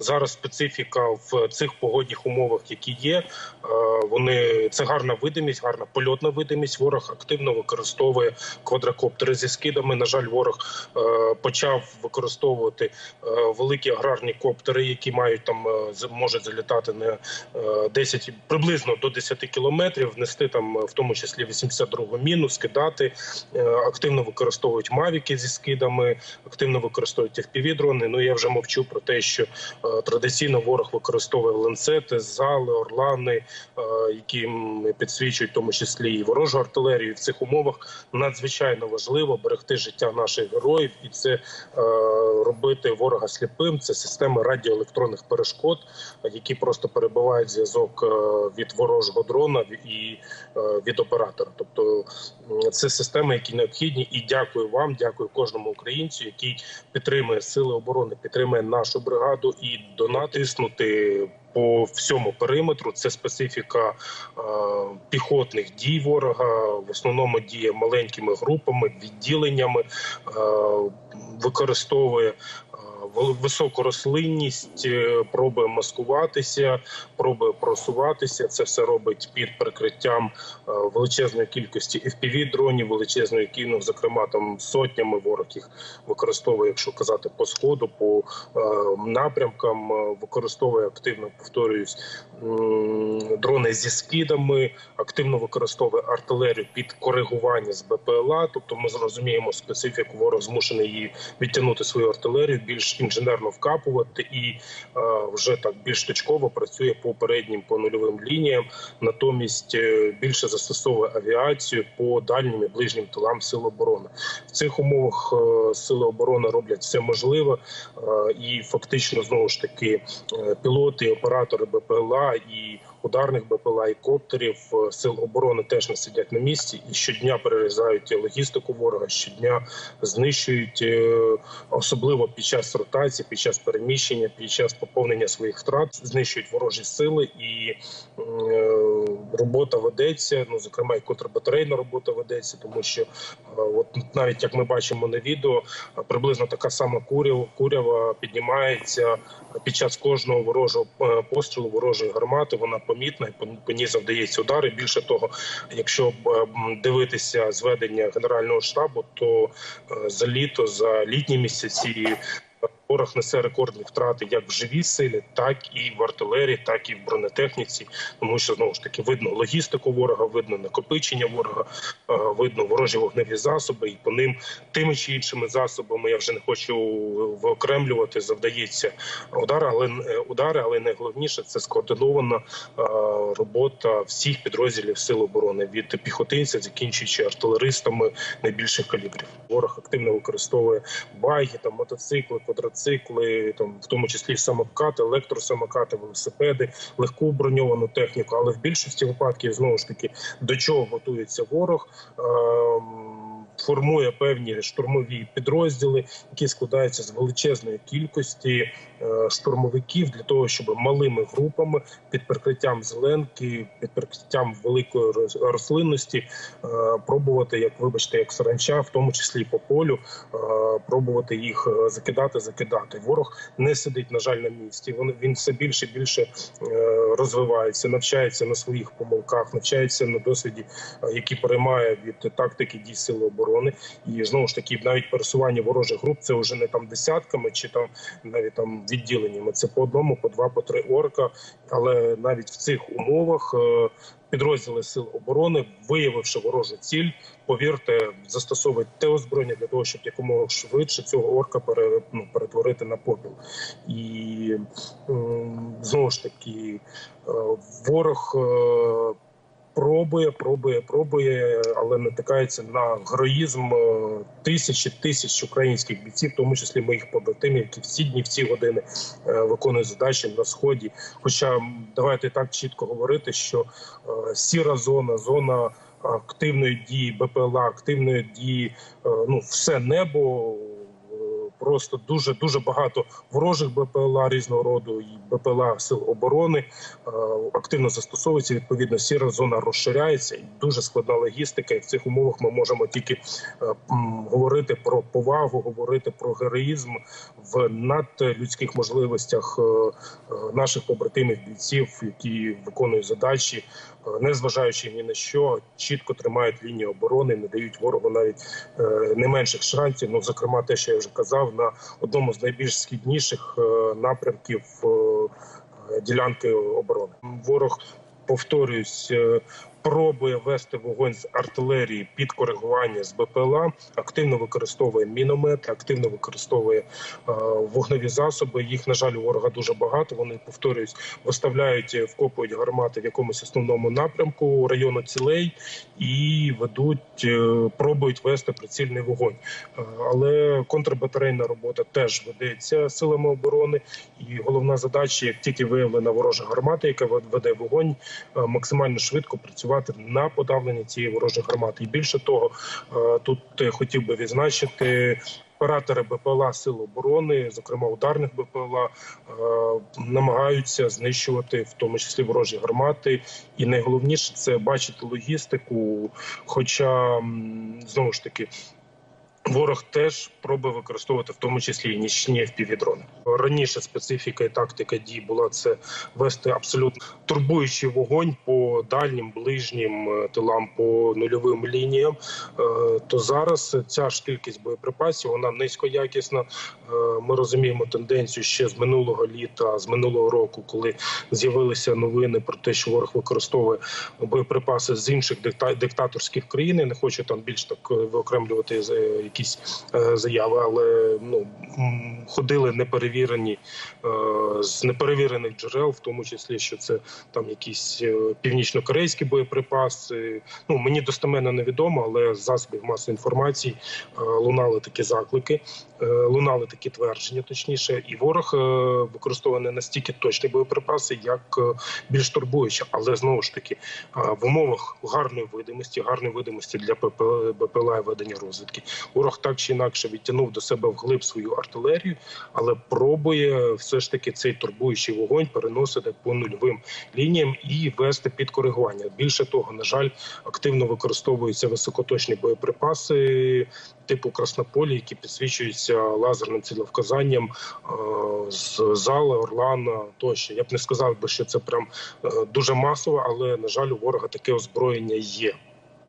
зараз специфіка в цих погодних умовах, які є. е, Вони це гарна видимість, гарна польотна видимість. Ворог активно використовує квадрокоптери зі скидами. На жаль, ворог е, почав використовувати е, великі аграрні коптери, які мають там можуть залітати на е, 10, приблизно до 10 кілометрів, нести там в тому числі 82 міну, скидати. Активно використовують мавіки зі скидами, активно використовують FPV-дрони. Ну я вже мовчу про те, що традиційно ворог використовує ланцети, зали, орлани, е, які підсвічують в тому числі і ворожу артилерію. В цих умовах надзвичайно важливо берегти життя наших героїв, і це е, робити ворога сліпим. Це системи радіоелектронних перешкод, які просто перебивають зв'язок е, від ворожого дрона і від оператора. Тобто це системи, які необхідні. І дякую вам, дякую кожному українцю, який підтримує сили оборони, підтримує нашу бригаду і донатиснути. По всьому периметру це специфіка е, піхотних дій ворога. В основному діє маленькими групами, відділеннями, е, використовує високу рослинність, е, пробує маскуватися, пробує просуватися. Це все робить під прикриттям е, величезної кількості fpv дронів, величезної кіно, зокрема там сотнями ворог їх використовує, якщо казати по сходу, по е, напрямкам, використовує активно, повторююсь, дрони зі скидами, активно використовує артилерію під коригування з БПЛА. Тобто ми зрозуміємо специфіку, ворог змушений її відтягнути свою артилерію, більш інженерно вкапувати і е, вже так більш точково працює по переднім по нульовим лініям. Натомість е, більше застосовує авіацію по дальнім і ближнім тилам сил оборони. В цих умовах е, сили оборони роблять все можливе, і фактично знову ж таки пілоти, оператори БПЛА і ударних БПЛА і коптерів. Е, сил оборони теж не сидять на місці і щодня перерізають логістику ворога, щодня знищують, е, особливо під час ротації, під час переміщення, під час поповнення своїх втрат, знищують ворожі сили і е, робота ведеться. Ну зокрема, і контрбатарейна робота ведеться, тому що е, от навіть як ми бачимо на відео, е, приблизно така сама курява, курява піднімається під час кожного ворожого е, пострілу, ворожої гармати. Вона помітна і по- ній завдається удари. Більше того, якщо дивитися зведення генерального штабу, то за літо, за літні місяці. Ворог несе рекордні втрати як в живій силі, так і в артилерії, так і в бронетехніці. Тому що знову ж таки видно логістику ворога, видно накопичення ворога, е, видно ворожі вогневі засоби, і по ним тими чи іншими засобами я вже не хочу виокремлювати. Завдається удари, але е, удари, але найголовніше це скоординована е, робота всіх підрозділів сил оборони від піхотинця, закінчуючи артилеристами найбільших калібрів. Ворог активно використовує байги, там мотоцикли, квадроцикли, там в тому числі самокати, електросамокати, велосипеди, легку броньовану техніку. Але в більшості випадків знову ж таки до чого готується ворог. Ем, Формує певні штурмові підрозділи, які складаються з величезної кількості е, штурмовиків для того, щоб малими групами під прикриттям зеленки, під прикриттям великої рослинності е, пробувати, як вибачте, як саранча, в тому числі по полю, е, пробувати їх закидати, закидати. Ворог не сидить, на жаль, на місці. Він все більше і більше е, навчаються на своїх помилках, навчається на досвіді, е, які переймає від тактики дій сили оборони. І знову ж таки, навіть пересування ворожих груп це вже не там десятками чи там навіть там відділеннями. Це по одному, по два, по три орка. Але навіть в цих умовах е, підрозділи сил оборони, виявивши ворожу ціль, повірте, застосовують те озброєння для того, щоб якомога швидше цього орка ну, перетворити на попіл. І знову ж таки, е, ворог. Пробує, пробує, пробує, але натикається на героїзм е, тисячі тисяч українських бійців, в тому числі моїх побратимів, які всі дні в ці години е, виконують задачі на сході. Хоча давайте так чітко говорити, що е, сіра зона, зона активної дії БПЛА, активної дії, ну все небо. Просто дуже дуже багато ворожих БПЛА різного роду і БПЛА сил оборони е, активно застосовується. Відповідно, сіра зона розширяється і дуже складна логістика. І в цих умовах ми можемо тільки е, говорити про повагу, говорити про героїзм в надлюдських можливостях е, наших побратимів бійців, які виконують задачі, не зважаючи ні на що, чітко тримають лінію оборони, не дають ворогу навіть не менших шансів. Ну, зокрема, те, що я вже казав, на одному з найбільш східніших е, напрямків е, ділянки оборони. Ворог, повторюсь, е, пробує вести вогонь з артилерії під коригування з БПЛА, активно використовує міномети, активно використовує е, вогневі засоби. Їх на жаль, у ворога дуже багато. Вони повторюсь, виставляють, е, вкопують гармати в якомусь основному напрямку району цілей і ведуть, е, пробують вести прицільний вогонь. Але контрбатарейна робота теж ведеться силами оборони. І головна задача, як тільки виявлена ворожа гармата, яка веде вогонь, максимально швидко працювати на подавлення цієї ворожої гармати. І більше того, е, тут хотів би відзначити. Оператори БПЛА Сил оборони, зокрема ударних БПЛА, е, намагаються знищувати в тому числі ворожі гармати. І найголовніше це бачити логістику. Хоча знову ж таки. Ворог теж пробує використовувати в тому числі і нічні впівдрони. Раніше специфіка і тактика дій була це вести абсолютно турбуючий вогонь по дальнім, ближнім е, тилам, по нульовим лініям. Е, То зараз ця ж кількість боєприпасів вона низькоякісна. Е, Ми розуміємо тенденцію ще з минулого літа, з минулого року, коли з'явилися новини про те, що ворог використовує боєприпаси з інших дикта- диктаторських країн. Не хочу там більш так виокремлювати якісь е, заяви, але ну ходили неперевірені е, з неперевірених джерел, в тому числі, що це там якісь е, північно-корейські боєприпаси. Ну мені достеменно невідомо, але з засобів масової інформації лунали такі заклики, лунали такі твердження, точніше, і ворог використовує не настільки точні боєприпаси, як більш турбуючі, але знову ж таки в умовах гарної видимості, гарної видимості для ПП, БПЛА і ведення розвідки. Ворог так чи інакше відтягнув до себе вглиб свою артилерію, але пробує все ж таки цей турбуючий вогонь переносити по нульовим лініям і вести під коригування. Більше того, на жаль, активно використовуються високоточні боєприпаси типу Краснополі, які підсвічуються лазерним цілевказанням е, з зали, Орлана тощо. Я б не сказав би, що це прям е, дуже масово, але на жаль, у ворога таке озброєння є.